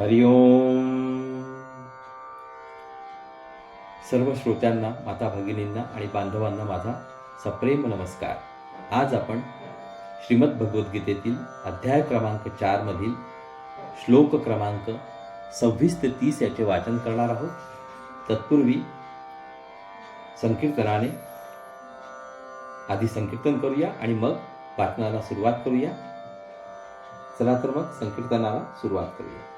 हरिओम सर्व श्रोत्यांना माता भगिनींना आणि बांधवांना माझा सप्रेम नमस्कार. आज आपण श्रीमद भगवद्गीतेतील अध्याय क्रमांक चारमधील श्लोक क्रमांक सव्वीस ते तीस याचे वाचन करणार आहोत. तत्पूर्वी संकीर्तनाने आधी संकीर्तन करूया आणि मग वाचनाला सुरुवात करूया. चला तर मग संकीर्तनाला सुरुवात करूया.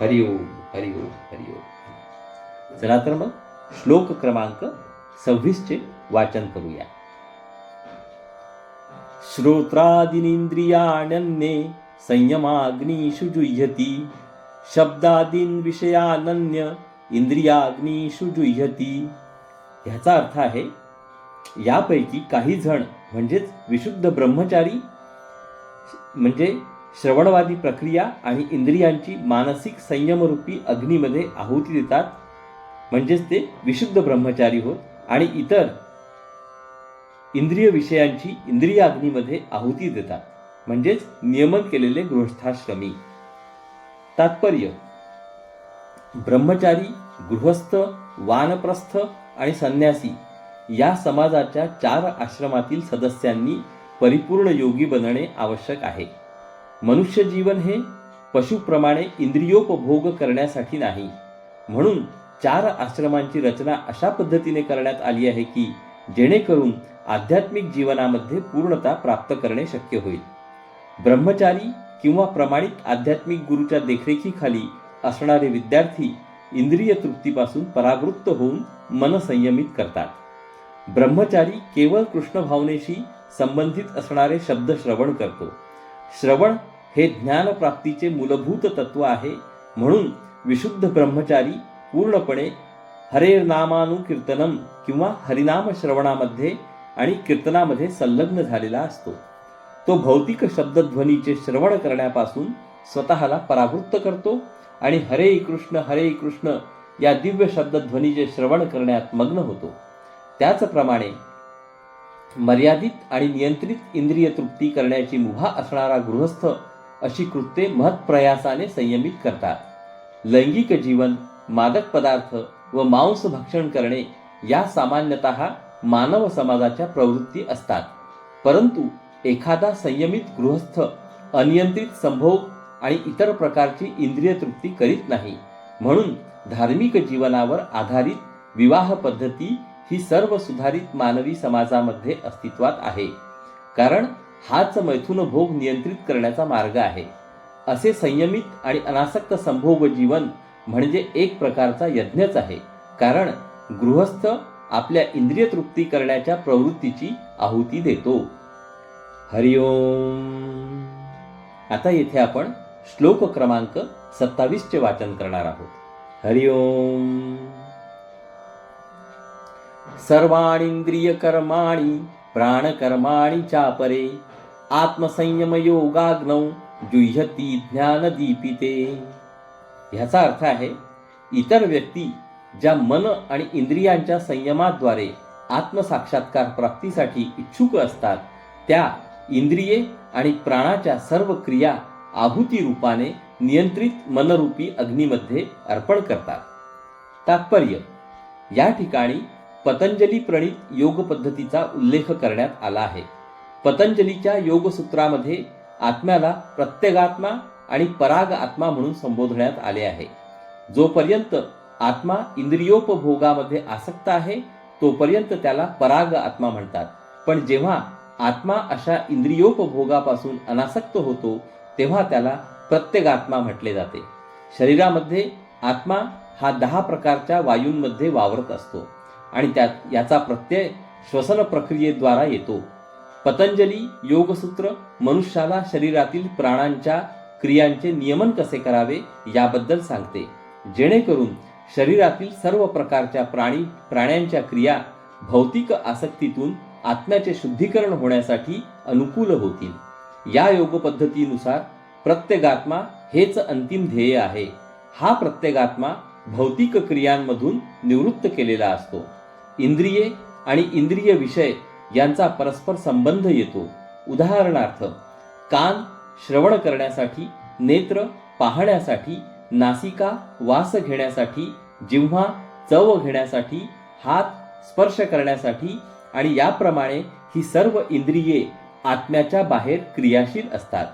हरि ओम हरि ओम हरि ओम चला तर मग श्लोक क्रमांक सव्वीसचे वाचन करूया. श्रोत्रादीनिंद्रियाण्यन्ये संयमाग्निषु जुह्यती शब्दादीन विषयानन्य इंद्रियाग्निषु जुह्यती. ह्याचा अर्थ आहे यापैकी काही जण म्हणजेच विशुद्ध ब्रह्मचारी म्हणजे श्रवणवादी प्रक्रिया आणि इंद्रियांची मानसिक संयमरूपी अग्नीमध्ये आहुती देतात. म्हणजेच ते विशुद्ध ब्रह्मचारी होत आणि इतर इंद्रिय विषयांची इंद्रिय अग्नीमध्ये आहुती देतात. म्हणजेच नियमन केलेले गृहस्थाश्रमी. तात्पर्य. ब्रह्मचारी गृहस्थ वानप्रस्थ आणि संन्यासी या समाजाच्या चार आश्रमातील सदस्यांनी परिपूर्ण योगी बनणे आवश्यक आहे. मनुष्य जीवन हे पशुप्रमाणे इंद्रियोपभोग करण्यासाठी नाही. म्हणून चार आश्रमांची रचना अशा पद्धतीने करण्यात आली आहे की जेणेकरून आध्यात्मिक जीवनामध्ये पूर्णता प्राप्त करणे शक्य होईल. ब्रह्मचारी किंवा प्रमाणित आध्यात्मिक गुरुच्या देखरेखीखाली असणारे विद्यार्थी इंद्रिय तृप्तीपासून परावृत्त होऊन मन संयमित करतात. ब्रह्मचारी केवळ कृष्ण भावनेशी संबंधित असणारे शब्द श्रवण करतो. श्रवण हे ज्ञानप्राप्तीचे मूलभूत तत्व आहे म्हणून विशुद्ध ब्रह्मचारी पूर्णपणे हरेर नामानुकीर्तनम किंवा हरिनाम श्रवणामध्ये आणि कीर्तनामध्ये संलग्न झालेला असतो. तो भौतिक शब्दध्वनीचे श्रवण करण्यापासून स्वतःला परावृत्त करतो आणि हरे कृष्ण हरे कृष्ण या दिव्य शब्दध्वनीचे श्रवण करण्यात मग्न होतो. त्याचप्रमाणे मर्यादित आणि नियंत्रित इंद्रिय तृप्ती करण्याची मुभा असणारा गृहस्थ अशी कृत्ये महत्प्रयासाने संयमित करतात. लैंगिक जीवन मादक पदार्थ व मांस भक्षण करणे या सामान्यतः मानव समाजाच्या प्रवृत्ती असतात. परंतु एखादा संयमित गृहस्थ अनियंत्रित संभोग आणि इतर प्रकारची इंद्रिय तृप्ती करीत नाही. म्हणून धार्मिक जीवनावर आधारित विवाह पद्धती ही सर्व सुधारित मानवी समाजामध्ये अस्तित्वात आहे. कारण हाच मैथुन भोग नियंत्रित करण्याचा मार्ग आहे. असे संयमित आणि अनासक्त संभोग जीवन म्हणजे एक प्रकारचा यज्ञच आहे. कारण गृहस्थ आपल्या इंद्रिय तृप्ती करण्याच्या प्रवृत्तीची आहुती देतो. हरिओम आता येथे आपण श्लोक क्रमांक सत्तावीसचे वाचन करणार आहोत. हरिओम सर्वाणींद्रिय कर्माणि प्राणकर्माणि चापरे। आत्मसंयमयोगाग्नौ जुह्यती ज्ञानदीपिते। ह्याचा अर्थ आहे इतर व्यक्ती ज्या मन आणि इंद्रियांच्या संयमाद्वारे आत्मसाक्षात्कार प्राप्तीसाठी इच्छुक असतात त्या इंद्रिये आणि प्राणाच्या सर्व क्रिया आहुती रूपाने नियंत्रित मनरूपी अग्नीमध्ये अर्पण करतात. तात्पर्य या ठिकाणी पतंजली प्रणित योग पद्धतीचा उल्लेख करण्यात आला आहे. पतंजलीच्या योगसूत्रामध्ये आत्म्याला प्रत्येगात्मा आणि पराग आत्मा म्हणून संबोधण्यात आले आहे. जोपर्यंत आत्मा इंद्रियोपभोगामध्ये आसक्त आहे तोपर्यंत त्याला पराग आत्मा म्हणतात. पण जेव्हा आत्मा अशा इंद्रियोपभोगापासून अनासक्त होतो तेव्हा त्याला प्रत्येगात्मा म्हटले जाते. शरीरामध्ये आत्मा हा दहा प्रकारच्या वायूंमध्ये वावरत असतो. आणि त्यात याचा प्रत्यय श्वसन प्रक्रियेद्वारा येतो. पतंजली योगसूत्र मनुष्याला शरीरातील प्राणांच्या क्रियांचे नियमन कसे करावे याबद्दल सांगते. जेणेकरून शरीरातील सर्व प्रकारच्या प्राणी प्राण्यांच्या क्रिया भौतिक आसक्तीतून आत्म्याचे शुद्धीकरण होण्यासाठी अनुकूल होतील. या योग पद्धतीनुसार प्रत्येगात्मा हेच अंतिम ध्येय आहे. हा प्रत्येगात्मा भौतिक क्रियांमधून निवृत्त केलेला असतो. इंद्रिये आणि इंद्रिय विषय यांचा परस्पर संबंध येतो. उदाहरणार्थ कान श्रवण करण्यासाठी नेत्र पाहण्यासाठी नासिका वास घेण्यासाठी जिव्हा चव घेण्यासाठी हात स्पर्श करण्यासाठी आणि याप्रमाणे ही सर्व इंद्रिये आत्म्याच्या बाहेर क्रियाशील असतात.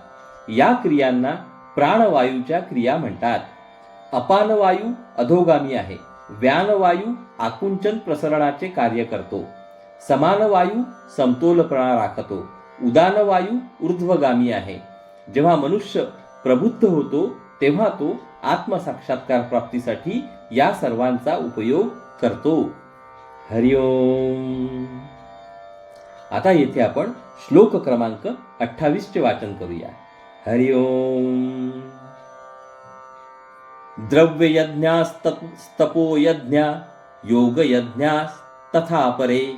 या क्रियांना प्राणवायूच्या क्रिया म्हणतात. अपानवायू अधोगामी आहे. व्यानवायू आकुंचन प्रसरणाचे कार्य करतो. समानवायू समतोलपणा राखतो. उदानवायू ऊर्ध्वगामी आहे. जेव्हा मनुष्य प्रबुद्ध होतो तेव्हा तो आत्मसाक्षात्कार प्राप्तीसाठी या सर्वांचा उपयोग करतो. हरिओम. आता येथे आपण श्लोक क्रमांक अठ्ठावीसचे वाचन करूया. हरिओम. द्रव्ययज्ञास्तपोयज्ञा योगयज्ञास्तथा परे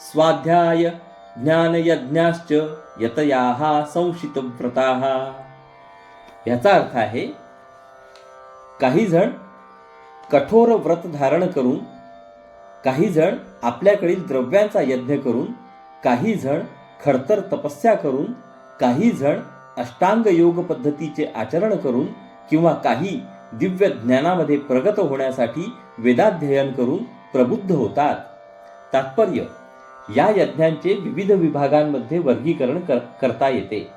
स्वाध्याय ज्ञानयज्ञाश्च यतयाः संशितव्रताः। याचा अर्थ आहे काही जण कठोर व्रत धारण करून काही जण आपल्याकडील द्रव्यांचा यज्ञ करून काही जण खडतर तपस्या करून काही जण अष्टांग योग पद्धतीचे आचरण करून किंवा काही दिव्य ज्ञानामध्ये प्रगत होण्यासाठी वेदाध्ययन करून प्रबुद्ध होतात. तात्पर्य या यज्ञांचे विविध विभागांमध्ये वर्गीकरण कर करता येते.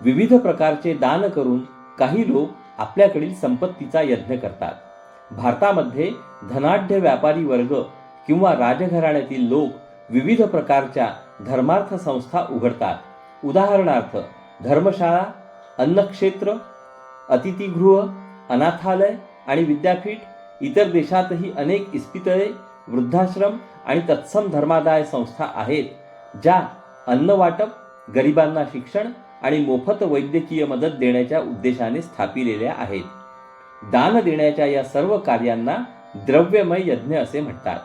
विविध प्रकारचे दान करून काही लोक आपल्याकडील संपत्तीचा यज्ञ करतात. भारतामध्ये धनाढ्य व्यापारी वर्ग किंवा राजघराण्यातील लोक विविध प्रकारच्या धर्मार्थ संस्था उघडतात. उदाहरणार्थ धर्मशाळा अन्नक्षेत्र अतिथीगृह अनाथालय आणि विद्यापीठ इतर देशातही अनेक इस्पितळे वृद्धाश्रम आणि तत्सम धर्मादाय संस्था आहेत ज्या अन्न वाटप गरिबांना शिक्षण आणि मोफत वैद्यकीय मदत देण्याच्या उद्देशाने स्थापिलेल्या आहेत. दान देण्याच्या या सर्व कार्यांना द्रव्यमय यज्ञ असे म्हणतात.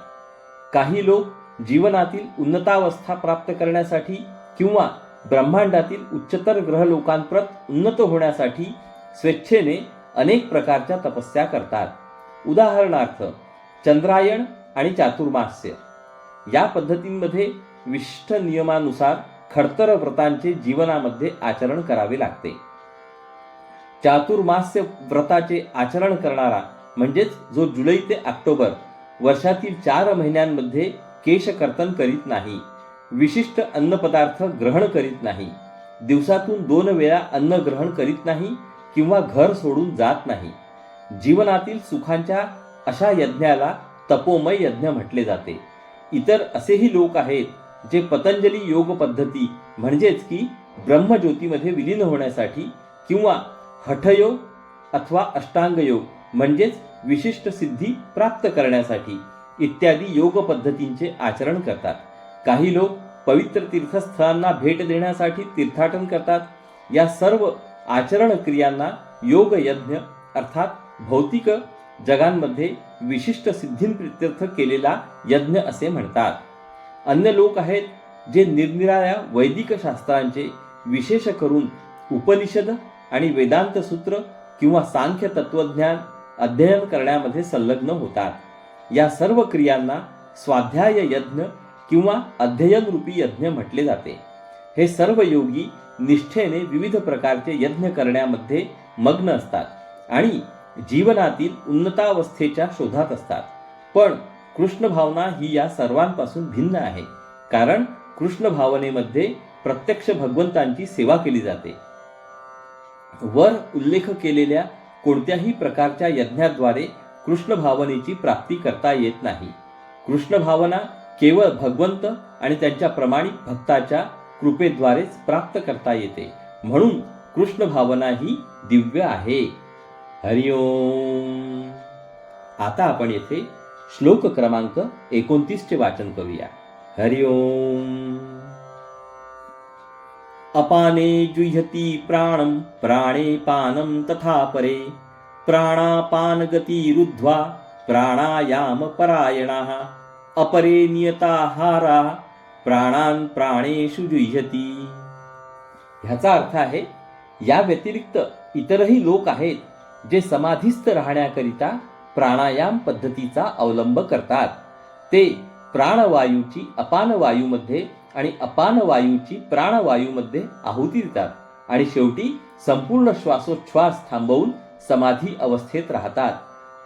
काही लोक जीवनातील उन्नतावस्था प्राप्त करण्यासाठी किंवा ब्रह्मांडातील उच्चतर ग्रहलोकांप्रत उन्नत होण्यासाठी स्वेच्छेने अनेक प्रकारच्या तपस्या करतात. उदाहरणार्थ चंद्रायण आणि चातुर्मास्य. या पद्धतींमध्ये विशिष्ट नियमानुसार खडतर व्रतांचे जीवनामध्ये आचरण करावे लागते. चातुर्मास्य व्रताचे आचरण करणारा म्हणजेच जो जुलै ते ऑक्टोबर वर्षातील चार महिन्यांमध्ये केशकर्तन करीत नाही विशिष्ट अन्नपदार्थ ग्रहण करीत नाही दिवसातून दोन वेळा अन्न ग्रहण करीत नाही किंवा घर सोडून जात नाही. जीवनातील सुखांच्या अशा यज्ञाला तपोमय यज्ञ म्हटले जाते. इतर असेही लोक आहेत जे पतंजली योग पद्धती म्हणजेच की ब्रह्मज्योतीमध्ये विलीन होण्यासाठी किंवा हठयोग अथवा अष्टांग योग म्हणजेच विशिष्ट सिद्धी प्राप्त करण्यासाठी इत्यादी योग पद्धतींचे आचरण करतात. काही लोक पवित्र तीर्थस्थळांना भेट देण्यासाठी तीर्थाटन करतात. या सर्व आचरण क्रियांना योग यज्ञ अर्थात भौतिक जगांमध्ये विशिष्ट सिद्धींप्रित्यर्थ केलेला यज्ञ असे म्हणतात. अन्य लोक आहेत जे निरनिराळ्या वैदिक शास्त्रांचे विशेष करून उपनिषद आणि वेदांत सूत्र किंवा सांख्य तत्वज्ञान अध्ययन करण्यामध्ये संलग्न होतात. या सर्व क्रियांना स्वाध्याय यज्ञ किंवा अध्ययन रूपी यज्ञ म्हटले जाते. हे सर्व योगी निष्ठेने विविध प्रकारचे यज्ञ करण्यामध्ये मग्न असतात आणि जीवनातील उन्नतावस्थेच्या शोधात असतात. पण कृष्ण भावना ही या सर्वांपासून भिन्न आहे. कारण कृष्ण भावनेमध्ये प्रत्यक्ष भगवंतांची सेवा केली जाते. वर उल्लेख केलेल्या कोणत्याही प्रकारच्या यज्ञाद्वारे कृष्ण भावनेची प्राप्ती करता येत नाही. कृष्ण भावना केवळ भगवंत आणि त्यांच्या प्रमाणित भक्ताच्या कृपेद्वारेच प्राप्त करता येते. म्हणून कृष्ण भावना ही दिव्य आहे. हरिओम आता आपण येथे श्लोक क्रमांक एकोणतीसचे वाचन करूया. हरिओम अपाने जुह्यति प्राणं प्राणे पानं तथा परे प्राणापानगतिरुद्ध्वा प्राणायामपरायणाः अपरे नियताहारा प्राणान प्राणेषु जुह्यती. ह्याचा अर्थ आहे या व्यतिरिक्त इतरही लोक आहेत जे समाधीस्थ राहण्याकरिता प्राणायाम पद्धतीचा अवलंब करतात. ते प्राणवायूची अपान वायूमध्ये आणि अपान वायूची प्राणवायूमध्ये आहुती देतात आणि शेवटी संपूर्ण श्वासोच्छ्वास थांबवून समाधी अवस्थेत राहतात.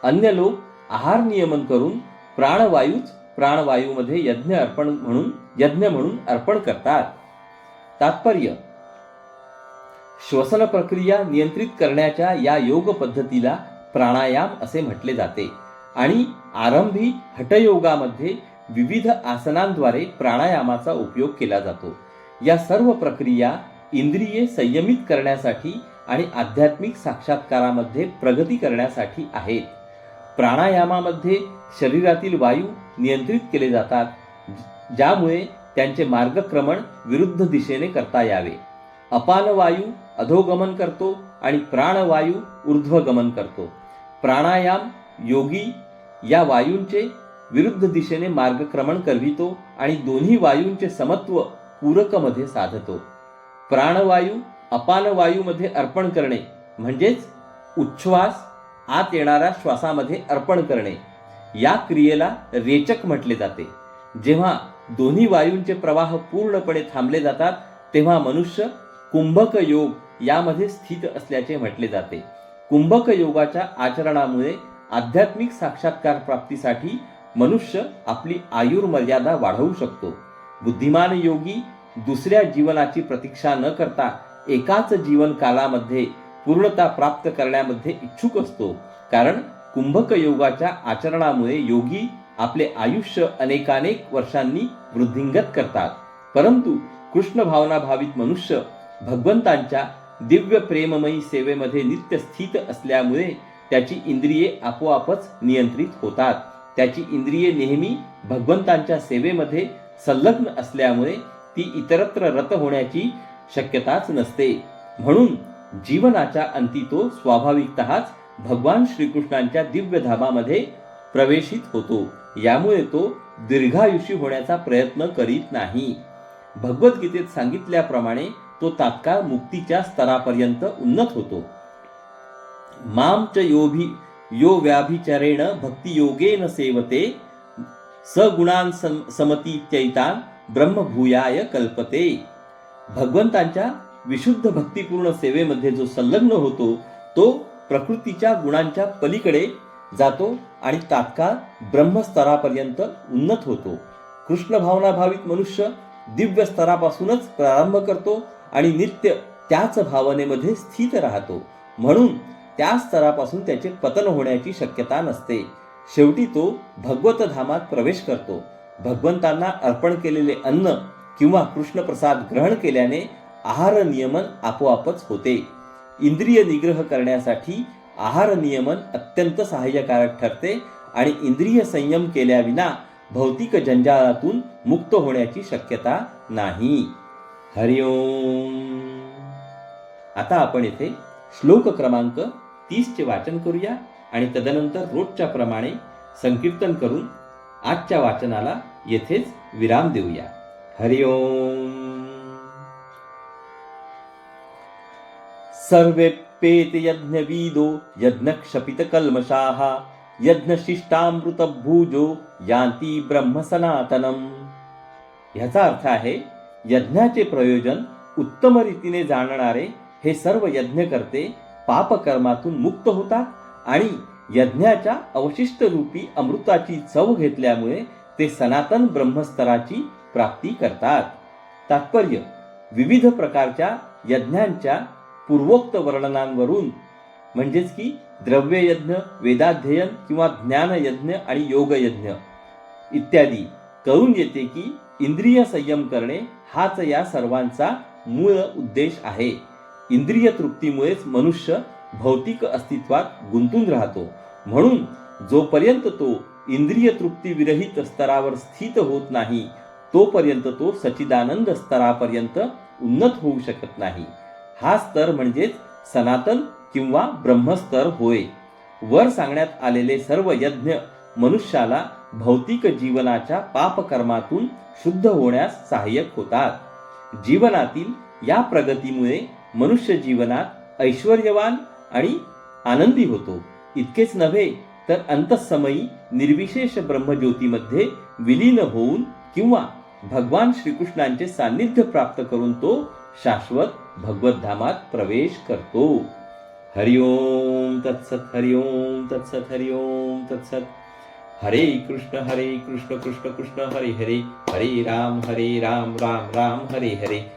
अन्य लोक आहार नियमन करून प्राणवायूच प्राणवायूमध्ये यज्ञ अर्पण म्हणून यज्ञ म्हणून अर्पण करतात. तात्पर्य श्वसन प्रक्रिया नियंत्रित करण्याच्या या योग पद्धतीला प्राणायाम असे म्हटले जाते आणि आरंभी हठयोगामध्ये विविध आसनांद्वारे प्राणायामाचा उपयोग केला जातो. या सर्व प्रक्रिया इंद्रिये संयमित करण्यासाठी आणि आध्यात्मिक साक्षात्कारामध्ये प्रगती करण्यासाठी आहेत. प्राणायामामध्ये शरीरातील वायू नियंत्रित केले जातात ज्यामुळे त्यांचे मार्गक्रमण विरुद्ध दिशेने करता यावे. अपान वायू अधोगमन करतो आणि प्राणवायू ऊर्ध्वगमन करतो. प्राणायाम योगी या वायूंचे विरुद्ध दिशेने मार्गक्रमण करवितो आणि दोन्ही वायूंचे समत्व पूरकमध्ये साधतो. प्राणवायू अपान वायूमध्ये अर्पण करणे म्हणजेच उच्छ्वास आत येणाऱ्या श्वासामध्ये अर्पण करणे. या क्रियेला रेचक म्हटले जाते. जेव्हा दोन्ही वायूंचे प्रवाह पूर्णपणे थांबले जातात तेव्हा मनुष्य कुंभक योग यामध्ये स्थित असल्याचे म्हटले जाते. कुंभक योगाच्या आचरणामुळे आध्यात्मिक साक्षात्कार प्राप्तीसाठी मनुष्य आपली आयुर्मर्यादा वाढवू शकतो. बुद्धिमान योगी दुसऱ्या जीवनाची प्रतीक्षा न करता एकाच जीवन कालामध्ये पूर्णता प्राप्त करण्यामध्ये इच्छुक असतो. कारण कुंभक योगाच्या आचरणामुळे योगी आपले आयुष्य अनेकानेक वर्षांनी वृद्धिंगत करतात. परंतु कृष्ण भावना भावित मनुष्य भगवंतांच्या दिव्य प्रेममयी सेवेमध्ये नित्य स्थित असल्यामुळे त्याची इंद्रिये आपोआपच नियंत्रित होतात. त्याची इंद्रिये नेहमी भगवंतांच्या सेवेमध्ये संलग्न असल्यामुळे ती इतरत्र रत होण्याची शक्यताच नसते. म्हणून जीवनाच्या अंती तो स्वाभाविकतःच भगवान श्रीकृष्णांच्या दिव्य धामामध्ये प्रवेशित होतो. यामुळे तो दीर्घायुषी होण्याचा प्रयत्न करीत नाही. भगवद्गीतेत सांगितल्याप्रमाणे तो तात्काळ मुक्तीच्या स्तरापर्यंत उन्नत होतो. माम च योभी यो व्याभिचरेण भक्तियोगेन सेवते सगुणां सम समतीत्यैतान ब्रह्मभूयाय कल्पते. भगवंतांच्या विशुद्ध भक्तिपूर्ण सेवेमध्ये जो संलग्न होतो तो प्रकृतीच्या गुणांच्या पलीकडे जातो आणि तात्काळ ब्रह्मस्तरापर्यंत उन्नत होतो. कृष्ण भावना भावित मनुष्य दिव्य स्तरापासूनच प्रारंभ करतो आणि नित्य त्याच भावनेमध्ये स्थित राहतो. म्हणून त्या स्तरापासून त्याचे पतन होण्याची शक्यता नसते. शेवटी तो भगवत धामात प्रवेश करतो. भगवंतांना अर्पण केलेले अन्न किंवा कृष्णप्रसाद ग्रहण केल्याने आहार नियमन आपोआपच होते. इंद्रिय निग्रह करण्यासाठी आहार नियमन अत्यंत सहाय्यकारक ठरते आणि इंद्रिय संयम केल्याविना भौतिक जंजाळातून मुक्त होण्याची शक्यता नाही. हरिओम आता आपण येथे श्लोक क्रमांक तीसचे वाचन करूया आणि तदनंतर रोजच्या प्रमाणे संकीर्तन करून आजच्या वाचनाला येथेच विराम देऊया. हरिओम सर्वेप्येत यज्ञवीदो यज्ञक्षपितकल्मषाः यज्ञशिष्टामृतभूजो यान्ति ब्रह्मसनातनम्। ह्याचा अर्थ आहे यज्ञाचे प्रयोजन उत्तम रीतीने जाणणारे हे सर्व यज्ञकर्ते पापकर्मातून मुक्त होतात आणि यज्ञाच्या अवशिष्ट रूपी अमृताची चव घेतल्यामुळे ते सनातन ब्रह्मस्तराची प्राप्ती करतात. तात्पर्य विविध प्रकारच्या यज्ञांच्या पूर्वोक्त वर्णनांवरून म्हणजेच की द्रव्ययज्ञ वेदाध्ययन किंवा ज्ञानयज्ञ आणि योगयज्ञ इत्यादी. करून येते की इंद्रिय संयम करणे हाच या सर्वांचा मूळ उद्देश आहे. इंद्रिय तृप्तीमुळेच मनुष्य भौतिक अस्तित्वात गुंतून राहतो. म्हणून जोपर्यंत तो इंद्रिय तृप्ती विरहित स्तरावर स्थित होत नाही तोपर्यंत तो सचिदानंद स्तरापर्यंत उन्नत होऊ शकत नाही. हा स्तर म्हणजेच सनातन किंवा ब्रह्मस्तर होय. वर सांगण्यात आलेले सर्व यज्ञ मनुष्याला भौतिक जीवनाच्या पापकर्मातून शुद्ध होण्यास सहाय्यक होतात. जीवनातील या प्रगतीमुळे मनुष्य जीवनात ऐश्वर्यवान आणि आनंदी होतो. इतकेच नव्हे तर अंतःसमयी निर्विशेष ब्रह्मज्योतीमध्ये विलीन होऊन किंवा भगवान श्रीकृष्णांचे सान्निध्य प्राप्त करून तो शाश्वत भगवद्धामात प्रवेश करतो. हरिओम तत्सत हरिओम तत्सत हरिओम तत्सत. हरे कृष्ण हरे कृष्ण कृष्ण कृष्ण हरे हरे. हरे राम हरे राम राम राम हरे हरे.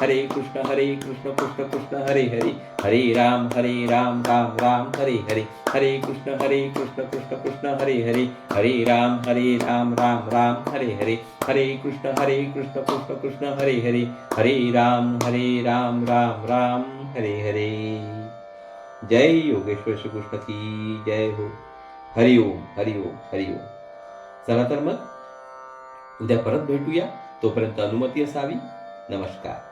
हरे कृष्ण हरे कृष्ण कृष्ण कृष्ण हरे हरे. हरे राम हरे राम राम राम हरे हरे. हरे कृष्ण हरे कृष्ण कृष्ण कृष्ण हरे हरे. हरे राम हरे राम राम राम हरे हरे. हरे कृष्ण हरे कृष्ण कृष्ण कृष्ण हरे हरे. हरे राम हरे राम राम राम हरे हरे. जय योगेश्वर श्रीकृष्ण की जय हो. हरिओम हरिओम हरिओम चला तर मग उद्या परत भेटूया. तोपर्यंत अनुमती असावी. नमस्कार.